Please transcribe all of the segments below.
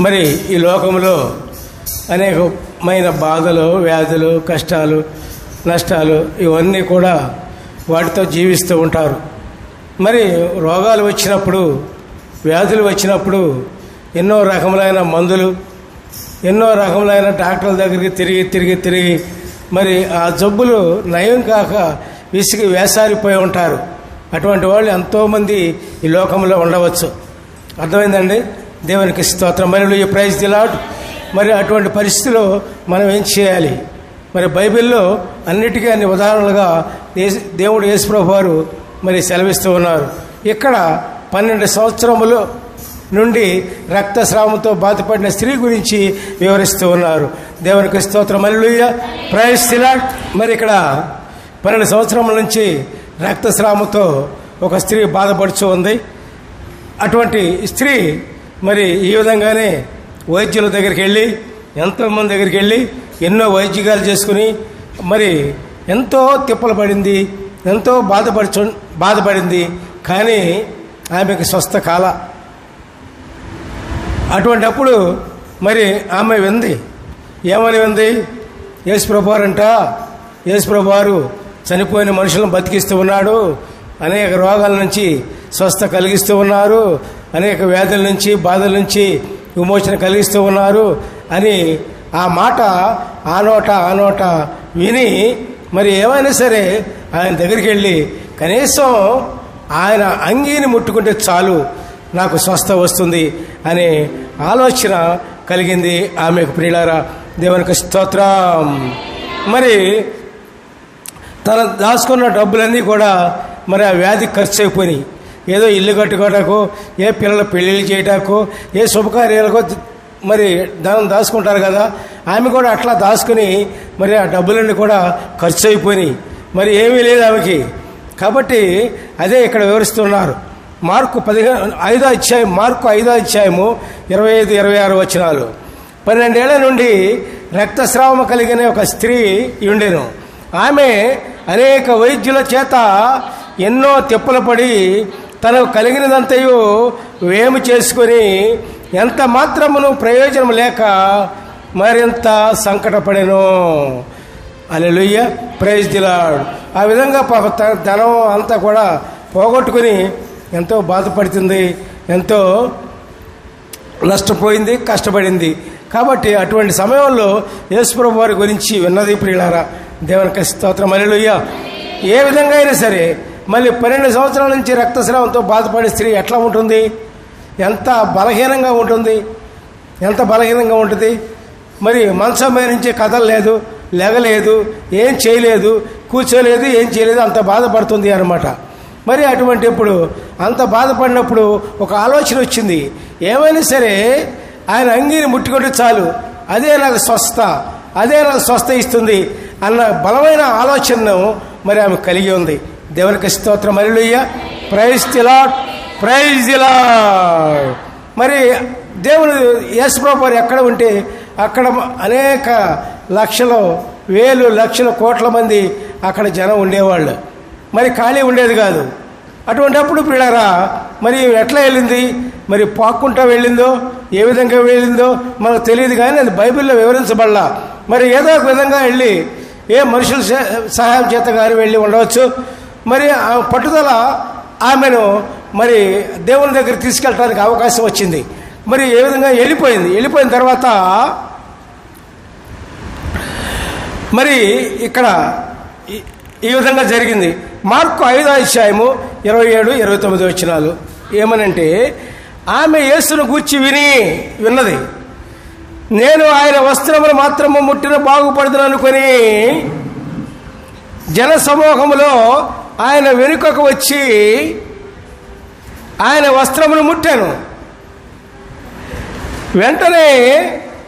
మరి ఈ లోకంలో అనేకమైన బాధలు వ్యాధులు కష్టాలు నష్టాలు ఇవన్నీ కూడా వాటితో జీవిస్తూ ఉంటారు. మరి రోగాలు వచ్చినప్పుడు వ్యాధులు వచ్చినప్పుడు ఎన్నో రకములైన మందులు ఎన్నో రకములైన డాక్టర్ల దగ్గరికి తిరిగి తిరిగి తిరిగి మరి ఆ జబ్బులు నయం కాక విసిగి వేసారిపోయి ఉంటారు. అటువంటి వాళ్ళు ఎంతోమంది ఈ లోకంలో ఉండవచ్చు. అర్థమైందండి? దేవునికి స్తోత్రం. మరి ప్రైజ్ దిలాట్ మరి అటువంటి పరిస్థితిలో మనం ఏం చేయాలి? మరి బైబిల్లో అన్నిటికీ అన్ని ఉదాహరణలుగా దేవుడు యేసుప్రభు వారు మరి సెలవిస్తూ ఉన్నారు. ఇక్కడ పన్నెండు సంవత్సరములు నుండి రక్తస్రావంతో బాధపడిన స్త్రీ గురించి వివరిస్తూ ఉన్నారు. దేవునికి స్తోత్రం. మల్లుయ్య ప్రయస్తిలా మరి ఇక్కడ పన్నెండు సంవత్సరముల నుంచి రక్తస్రావంతో ఒక స్త్రీ బాధపడుతూ ఉంది. అటువంటి స్త్రీ మరి ఈ విధంగానే వైద్యుల దగ్గరికి వెళ్ళి ఎంతోమంది దగ్గరికి వెళ్ళి ఎన్నో వైద్యకాలు చేసుకుని మరి ఎంతో తిప్పలు పడింది ఎంతో బాధపడుచు బాధపడింది. కానీ ఆమెకు స్వస్థ కాల. అటువంటప్పుడు మరి ఆమె వింది. ఏమని వింది? యేసుప్రభువారంట యేసుప్రభువారు చనిపోయిన మనుషులను బతికిస్తూ ఉన్నాడు. అనేక రోగాల నుంచి స్వస్థ కలిగిస్తూ ఉన్నారు అనేక వ్యాధుల నుంచి బాధల నుంచి విమోచన కలిగిస్తూ ఉన్నారు అని ఆ మాట ఆ నోట ఆ నోట విని మరి ఏమైనా సరే ఆయన దగ్గరికి వెళ్ళి కనీసం ఆయన అంగీని ముట్టుకుంటే చాలు నాకు స్వస్థ వస్తుంది అనే ఆలోచన కలిగింది ఆమెకు. ప్రియులారా దేవునికి స్తోత్రం. మరి తన దాచుకున్న డబ్బులన్నీ కూడా మరి ఆ వ్యాధి ఖర్చు అయిపోయినాయి. ఏదో ఇల్లు కట్టుకోవటకు ఏ పిల్లల పెళ్ళిళ్ళు చేయటకు ఏ శుభకార్యాలకు మరి ధనం దాచుకుంటారు కదా ఆమె కూడా అట్లా దాచుకుని మరి ఆ డబ్బులన్నీ కూడా ఖర్చు అయిపోయినాయి మరి ఏమీ లేదు ఆమెకి. కాబట్టి అదే ఇక్కడ వివరిస్తున్నారు. మార్కు పదిహేను ఐదో అధ్యాయం మార్కు ఐదో అధ్యాయము ఇరవై ఐదు ఇరవై ఆరు వచనాలు. పన్నెండేళ్ళ నుండి రక్తస్రావం కలిగిన ఒక స్త్రీ ఉండెను ఆమె అనేక వైద్యుల చేత ఎన్నో తిప్పలు పడి తనకు కలిగినదంతయు వేము చేసుకొని ఎంత మాత్రమును ప్రయోజనం లేక మరింత సంకటపడెను. అలెలుయ్య ప్రైజ్ దిలాడు ఆ విధంగా పాప తన ధనం అంతా కూడా పోగొట్టుకుని ఎంతో బాధపడుతుంది ఎంతో నష్టపోయింది కష్టపడింది. కాబట్టి అటువంటి సమయంలో యేసుప్రభు వారి గురించి విన్నది ప్రియులారా దేవునికి స్తోత్రం. అలెలుయ్య ఏ విధంగా అయినా సరే మళ్ళీ పన్నెండు సంవత్సరాల నుంచి రక్తస్రావంతో బాధపడే స్త్రీ ఎట్లా ఉంటుంది? ఎంత బలహీనంగా ఉంటుంది? ఎంత బలహీనంగా ఉంటుంది? మరి మంచం మీద నుంచి కదలలేదు లేగలేదు ఏం చేయలేదు కూర్చోలేదు ఏం చేయలేదు అంత బాధపడుతుంది అనమాట మరి అటువంటి ఇప్పుడు అంత బాధపడినప్పుడు ఒక ఆలోచన వచ్చింది. ఏమైనా సరే ఆయన అంగీని ముట్టుకుంటే చాలు. అదే నాకు స్వస్థ అదే నాకు స్వస్థ ఇస్తుంది అన్న బలమైన ఆలోచనను మరి ఆమె కలిగి ఉంది. దేవునికి స్తోత్రం. మరిలుయ్య ప్రైజ్ దిలాడ్ ప్రైజ్ దిలాడ్ మరి దేవుడు యేసుప్రభు ఎక్కడ ఉంటే అక్కడ అనేక లక్షలు వేలు లక్షల కోట్ల మంది అక్కడ జనం ఉండేవాళ్ళు. మరి ఖాళీ ఉండేది కాదు. అటువంటప్పుడు పిల్లరా మరి ఎట్లా వెళ్ళింది? మరి పాక్కుంటా వెళ్ళిందో ఏ విధంగా వెళ్ళిందో మనకు తెలియదు కానీ అది బైబిల్లో వివరించబడలా. మరి ఏదో ఒక విధంగా వెళ్ళి ఏ మనుషుల సహాయం చేత గారు వెళ్ళి ఉండవచ్చు. మరి పట్టుదల ఆమెను మరి దేవుని దగ్గర తీసుకెళ్ళడానికి అవకాశం వచ్చింది. మరి ఏ విధంగా వెళ్ళిపోయింది? వెళ్ళిపోయిన తర్వాత మరి ఇక్కడ ఈ- విధంగా జరిగింది. మార్కు ఐదో అధ్యాయము ఇరవై ఏడు ఇరవై తొమ్మిది వచ్చినాలు ఏమనంటే ఆమె యేసును గూర్చి విని విన్నది. నేను ఆయన వస్త్రములు మాత్రము ముట్టిన బాగుపడదును అనుకొని జన సమూహములో ఆయన వెనుకకు వచ్చి ఆయన వస్త్రమును ముట్టాను. వెంటనే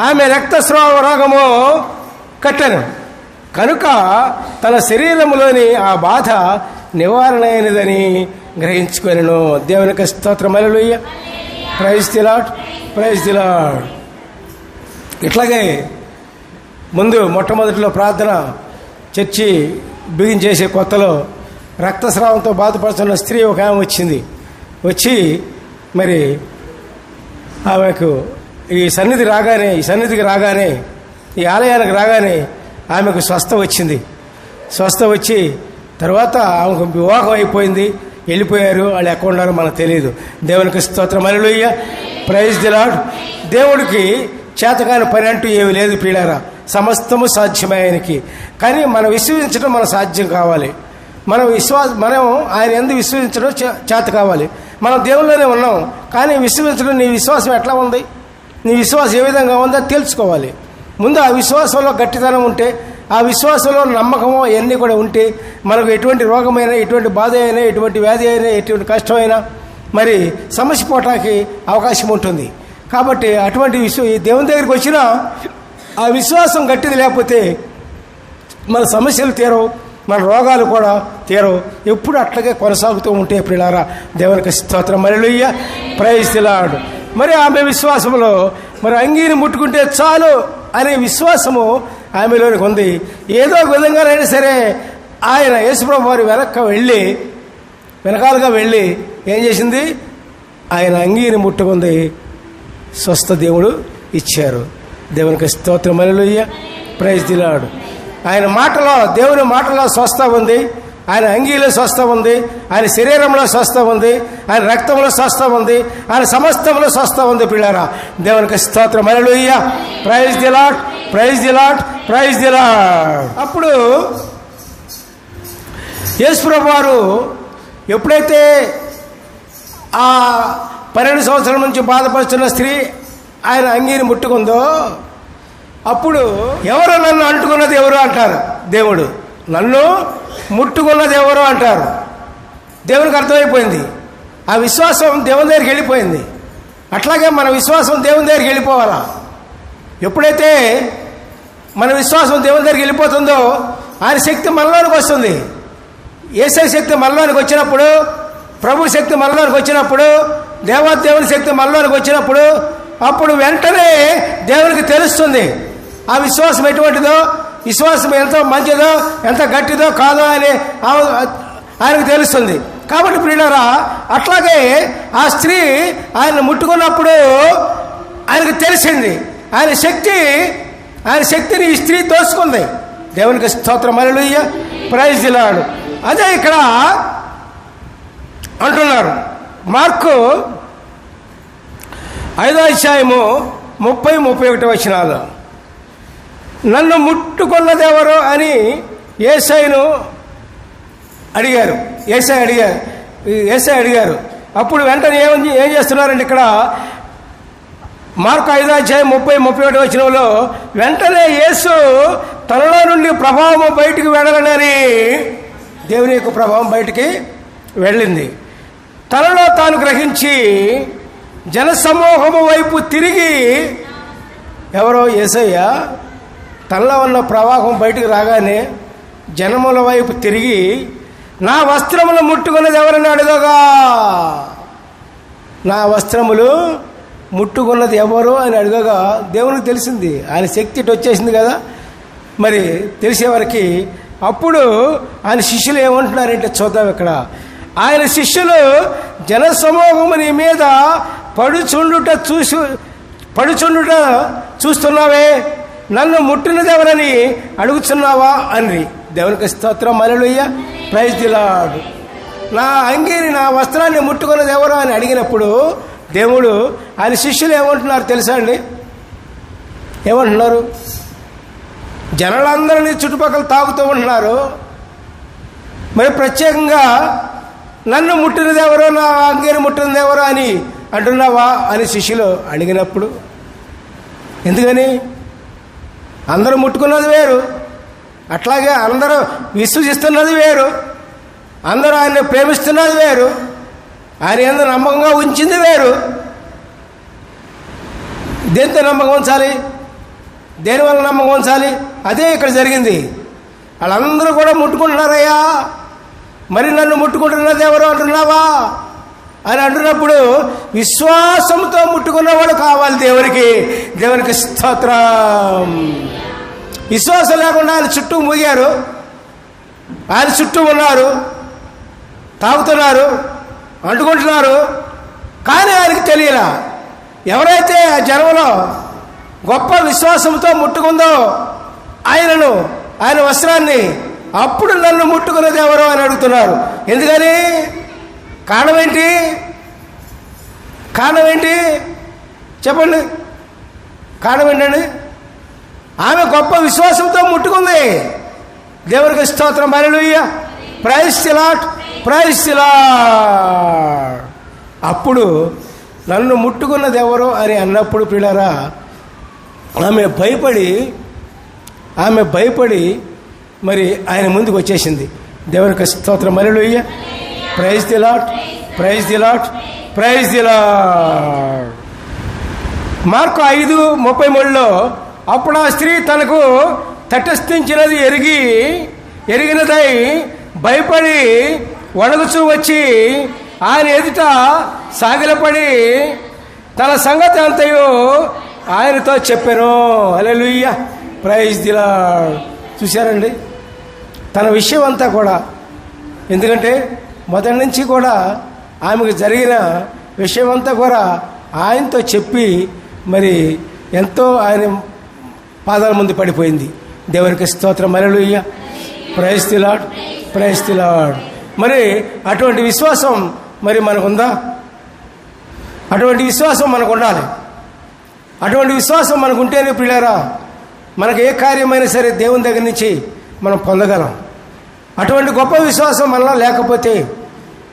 ఆమె రక్తస్రావ రోగము కట్టాను. కనుక తన శరీరంలోని ఆ బాధ నివారణ అయినదని గ్రహించుకొనను. దేవునికి స్తోత్రమలలుయ్య ప్రైజ్ తిలాడ్ ప్రైజ్ తిలాడ్ ఇట్లాగే ముందు మొట్టమొదటిలో ప్రార్థన చర్చి బిగించేసే కొత్తలో రక్తస్రావంతో బాధపడుతున్న స్త్రీ ఒక ఆమె వచ్చింది. వచ్చి మరి ఆమెకు ఈ సన్నిధి రాగానే ఈ సన్నిధికి రాగానే ఈ ఆలయానికి రాగానే ఆమెకు స్వస్థ వచ్చింది. స్వస్థ వచ్చి తర్వాత ఆమెకు వివాహం అయిపోయింది. వెళ్ళిపోయారు. వాళ్ళు ఎక్కడ ఉన్నారో మనకు తెలియదు. దేవునికి స్తోత్రం. అలలుయ్య ప్రైజ్ దిలాడ్ దేవుడికి చేతకాని పని అంటూ ఏమి లేదు పీడారా సమస్తము సాధ్యమే ఆయనకి. కానీ మనం విశ్వసించడం మన సాధ్యం కావాలి. మనం విశ్వాస మనం ఆయన ఎందుకు విశ్వసించడం చేత కావాలి. మనం దేవుల్లోనే ఉన్నాం కానీ విశ్వసించడం నీ విశ్వాసం ఎట్లా ఉంది? నీ విశ్వాసం ఏ విధంగా ఉందో తెలుసుకోవాలి. ముందు ఆ విశ్వాసంలో గట్టితనం ఉంటే ఆ విశ్వాసంలో నమ్మకము అవన్నీ కూడా ఉంటే మనకు ఎటువంటి రోగమైనా ఎటువంటి బాధ అయినా ఎటువంటి వ్యాధి అయినా ఎటువంటి కష్టమైనా మరి సమస్య పోవటానికి అవకాశం ఉంటుంది. కాబట్టి అటువంటి విశ్వ దేవుని దగ్గరికి వచ్చినా ఆ విశ్వాసం గట్టిది లేకపోతే మన సమస్యలు తీరవు మన రోగాలు కూడా తీరవు. ఎప్పుడు అట్లాగే కొనసాగుతూ ఉంటే ప్రిలారా దేవునికి స్తోత్రం. మరలుయ్య ప్రైజ్ తిలాడు మరి ఆమె విశ్వాసంలో మరి అంగీని ముట్టుకుంటే చాలు అనే విశ్వాసము ఆమెలోనికి ఉంది. ఏదో ఒక విధంగానైనా సరే ఆయన యేసుప్రభు వారి వెనక్క వెళ్ళి వెనకాలుగా వెళ్ళి ఏం చేసింది? ఆయన అంగీని ముట్టుకుంది. స్వస్థ దేవుడు ఇచ్చారు. దేవునికి స్తోత్రం. మరలుయ్య ప్రైజ్ దిలాడు ఆయన మాటలో దేవుని మాటలో స్వస్థ ఉంది. ఆయన అంగీలో స్వస్థం ఉంది ఆయన శరీరంలో స్వస్థం ఉంది ఆయన రక్తంలో స్వస్థం ఉంది ఆయన సమస్తంలో స్వస్థం ఉంది పిల్లరా. దేవునికి స్తోత్రం. Alleluia praise the Lord praise the Lord praise the Lord అప్పుడు యేసుప్రభు వారు ఎప్పుడైతే ఆ పన్నెండు సంవత్సరాల నుంచి బాధపడుతున్న స్త్రీ ఆయన అంగీని ముట్టుకుందో అప్పుడు ఎవరు నన్ను అంటుకున్నది ఎవరు అంటారు? దేవుడు. నన్ను ముట్టుకున్నది ఎవరు అంటారు? దేవునికి అర్థమైపోయింది. ఆ విశ్వాసం దేవుని దగ్గరికి వెళ్ళిపోయింది. అట్లాగే మన విశ్వాసం దేవుని దగ్గరికి వెళ్ళిపోవాలా? ఎప్పుడైతే మన విశ్వాసం దేవుని దగ్గరికి వెళ్ళిపోతుందో ఆయన శక్తి మనలోనికి వస్తుంది. ఏసై శక్తి మనలోనికి వచ్చినప్పుడు ప్రభు శక్తి మనలోనికి వచ్చినప్పుడు దేవాదేవుని శక్తి మనలోనికి వచ్చినప్పుడు అప్పుడు వెంటనే దేవునికి తెలుస్తుంది. ఆ విశ్వాసం ఎటువంటిదో విశ్వాసం ఎంత మంచిదో ఎంత గట్టిదో కాదో అని ఆయనకు తెలుస్తుంది. కాబట్టి ప్రియులరా అట్లాగే ఆ స్త్రీ ఆయన ముట్టుకున్నప్పుడు ఆయనకు తెలిసింది. ఆయన శక్తి ఆయన శక్తిని ఈ స్త్రీ తోసుకుంది. దేవునికి స్తోత్రం అలలుయ్య ప్రైజ్ దిలాడు అదే ఇక్కడ అంటున్నారు. మార్కు ఐదో అధ్యాయము ముప్పై ముప్పై ఒకటి వచ్చినాలు నన్ను ముట్టుకున్నదెవరు అని ఏసైను అడిగారు. ఏసై అడిగారు. ఏసై అడిగారు. అప్పుడు వెంటనే ఏం ఏం చేస్తున్నారండి ఇక్కడ మార్కు ఐదో అధ్యాయం ముప్పై ముప్పై ఒకటి వచ్చినలో వెంటనే యేసు తనలో నుండి ప్రభావం బయటికి వెళ్ళగలని దేవుని యొక్క ప్రభావం బయటికి వెళ్ళింది. తనలో తాను గ్రహించి జనసమూహము వైపు తిరిగి ఎవరో ఏసయ్య? తనలో ఉన్న ప్రవాహం బయటకు రాగానే జనముల వైపు తిరిగి నా వస్త్రములు ముట్టుకున్నది ఎవరని అడగగా? నా వస్త్రములు ముట్టుకున్నది ఎవరు అని అడగగా? దేవునికి తెలిసింది. ఆయన శక్తి వచ్చేసింది కదా. మరి తెలిసేవారికి అప్పుడు ఆయన శిష్యులు ఏమంటున్నారంటే చూద్దాం ఇక్కడ. ఆయన శిష్యులు జనసమూహముని మీద పడుచుండుట చూసి పడుచుండుట చూస్తున్నావే? నన్ను ముట్టినది ఎవరని అడుగుతున్నావా అని దేవునికి స్తోత్రం మరలుయ్య ప్రైజ్ దిలాడు నా అంగీని నా వస్త్రాన్ని ముట్టుకున్నది ఎవరు అని అడిగినప్పుడు దేవుడు ఆయన శిష్యులు ఏమంటున్నారు తెలుసా అండి? ఏమంటున్నారు? జనాలందరినీ చుట్టుపక్కల తాగుతూ ఉంటున్నారు. మరి ప్రత్యేకంగా నన్ను ముట్టినది ఎవరో నా అంగీని ముట్టినది ఎవరో అని అంటున్నావా అని శిష్యులు అడిగినప్పుడు ఎందుకని? అందరూ ముట్టుకున్నది వేరు. అట్లాగే అందరూ విశ్వసిస్తున్నది వేరు. అందరూ ఆయన్ని ప్రేమిస్తున్నది వేరు. ఆయన ఎంత నమ్మకంగా ఉంచింది వేరు. దేంతో నమ్మకం ఉంచాలి? దేనివల్ల నమ్మకం ఉంచాలి? అదే ఇక్కడ జరిగింది. వాళ్ళందరూ కూడా ముట్టుకుంటున్నారయ్యా. మరి నన్ను ముట్టుకుంటున్నది ఎవరు అంటున్నావా? అని అంటున్నప్పుడు విశ్వాసంతో ముట్టుకున్నవాడు కావాలి దేవునికి. దేవునికి స్తోత్రం. విశ్వాసం లేకుండా ఆయన చుట్టూ మూగారు. ఆయన చుట్టూ ఉన్నారు. తాగుతున్నారు. అంటుకుంటున్నారు. కానీ ఆయనకి తెలియలా. ఎవరైతే ఆ జనంలో గొప్ప విశ్వాసంతో ముట్టుకుందో ఆయనను ఆయన వస్త్రాన్ని అప్పుడు నన్ను ముట్టుకున్నది ఎవరో అని అడుగుతున్నారు. ఎందుకని? కారణం ఏంటి? కారణం ఏంటి? చెప్పండి. కారణం ఏంటండి? ఆమె గొప్ప విశ్వాసంతో ముట్టుకుంది. దేవుడికి స్తోత్రం. మరలుయ్య ప్రైజ్ తిలాట్ ప్రైజ్ తిలాట్ అప్పుడు నన్ను ముట్టుకున్నది ఎవరు అని అన్నప్పుడు పిల్లరా ఆమె భయపడి ఆమె భయపడి మరి ఆయన ముందుకు వచ్చేసింది. దేవునికి స్తోత్రం. మరలుయ్య praise the Lord praise the Lord praise the Lord Mark ఐదు ముప్పై మూడులో అప్పుడు ఆ స్త్రీ తనకు తటస్థించినది ఎరిగి ఎరిగినదై భయపడి వణుకుచూ వచ్చి ఆయన ఎదుట సాగిలపడి తన సంగతి అంతయు ఆయనతో చెప్పాను. అలెలుయ్య ప్రైజ్ దిలా చూశారండి? తన విషయం అంతా కూడా. ఎందుకంటే మొదటి నుంచి కూడా ఆమెకు జరిగిన విషయమంతా కూడా ఆయనతో చెప్పి మరి ఎంతో ఆయన పాదాల ముందు పడిపోయింది. దేవునికి స్తోత్రం. మరలుయ్య ప్రైజ్ తిలాడ్ మరి అటువంటి విశ్వాసం మరి మనకుందా? అటువంటి విశ్వాసం మనకు ఉండాలి అటువంటి విశ్వాసం మనకు ఉంటేనే పిల్లారా మనకు ఏ కార్యమైనా సరే దేవుని దగ్గర నుంచి మనం పొందగలం. అటువంటి గొప్ప విశ్వాసం మనలో లేకపోతే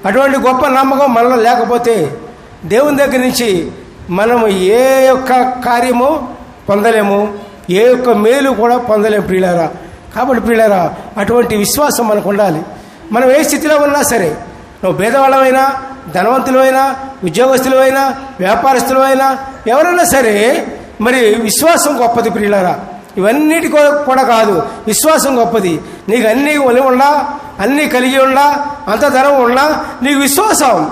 అటువంటి గొప్ప నమ్మకం మనలో లేకపోతే దేవుని దగ్గర నుంచి మనము ఏ యొక్క కార్యము పొందలేము ఏ యొక్క మేలు కూడా పొందలేము ప్రియులారా. కాబట్టి ప్రియులారా అటువంటి విశ్వాసం మనకు ఉండాలి. మనం ఏ స్థితిలో ఉన్నా సరే నువ్వు భేదవాళ్ళమైనా ధనవంతులమైనా ఉద్యోగస్తులమైనా వ్యాపారస్తులమైనా ఎవరైనా సరే మరి విశ్వాసం గొప్పది ప్రియులారా. ఇవన్నిటి కూడా కాదు. విశ్వాసం గొప్పది. నీకు అన్నీ ఒలి ఉండా అన్నీ కలిగి ఉండా అంత ధనం ఉన్నా నీకు విశ్వాసం.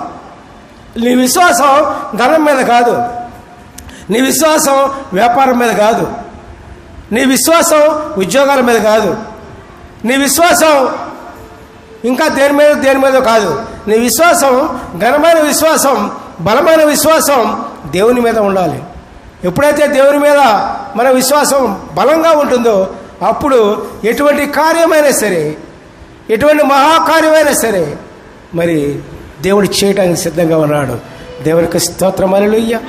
నీ విశ్వాసం ధనం మీద కాదు. నీ విశ్వాసం వ్యాపారం మీద కాదు. నీ విశ్వాసం ఉద్యోగాల మీద కాదు. నీ విశ్వాసం ఇంకా దేని మీద దేని మీద కాదు. నీ విశ్వాసం ఘనమైన విశ్వాసం బలమైన విశ్వాసం దేవుని మీద ఉండాలి. ఎప్పుడైతే దేవుని మీద మన విశ్వాసం బలంగా ఉంటుందో అప్పుడు ఎటువంటి కార్యమైనా సరే ఎటువంటి మహాకార్యమైనా సరే మరి దేవుడు చేయడానికి సిద్ధంగా ఉన్నాడు. దేవునికి స్తోత్రమలుయ్య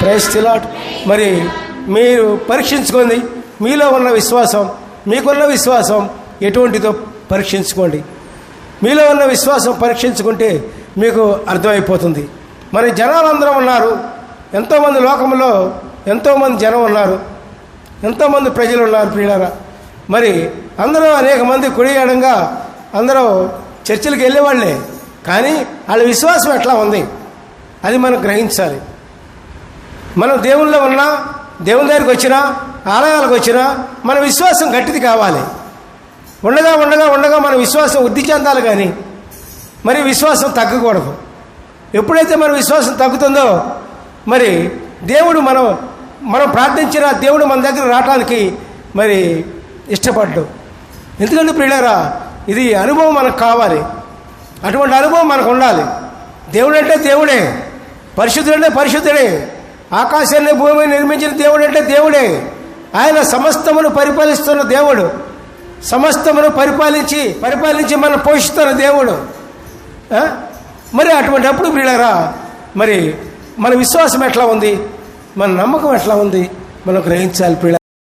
ప్రయస్తిలాట్ మరి మీరు పరీక్షించుకోండి. మీలో ఉన్న విశ్వాసం మీకున్న విశ్వాసం ఎటువంటిదో పరీక్షించుకోండి. మీలో ఉన్న విశ్వాసం పరీక్షించుకుంటే మీకు అర్థమైపోతుంది. మరి జనాలందరూ ఉన్నారు. ఎంతోమంది లోకంలో ఎంతోమంది జనం ఉన్నారు. ఎంతోమంది ప్రజలు ఉన్నారు ప్రియులారా. మరి అందరూ అనేక మంది కుడియడంగా అందరూ చర్చిలకు వెళ్ళేవాళ్ళే. కానీ వాళ్ళ విశ్వాసం ఎట్లా ఉంది? అది మనం గ్రహించాలి. మనం దేవుళ్ళు ఉన్నా దేవుని దగ్గరికి వచ్చినా ఆలయాలకు వచ్చినా మన విశ్వాసం గట్టిది కావాలి. ఉండగా ఉండగా ఉండగా మన విశ్వాసం వృద్ధి చెందాలి కానీ మరి విశ్వాసం తగ్గకూడదు. ఎప్పుడైతే మన విశ్వాసం తగ్గుతుందో మరి దేవుడు మనం మనం ప్రార్థించిన దేవుడు మన దగ్గర రావటానికి మరి ఇష్టపడ్డు. ఎందుకంటే ప్రియులారా ఇది అనుభవం మనకు కావాలి. అటువంటి అనుభవం మనకు ఉండాలి. దేవుడు అంటే దేవుడే. పరిశుద్ధుడు అంటే పరిశుద్ధుడే. ఆకాశాన్ని భూమిని నిర్మించిన దేవుడు అంటే దేవుడే. ఆయన సమస్తమును పరిపాలిస్తున్న దేవుడు. సమస్తమును పరిపాలించి పరిపాలించి మనం పోషిస్తున్న దేవుడు. మరి అటువంటి అప్పుడు వీళ్ళరా మరి మన విశ్వాసం ఎట్లా ఉంది? మన నమ్మకం ఎట్లా ఉంది? మనం గ్రహించాలి పిల్ల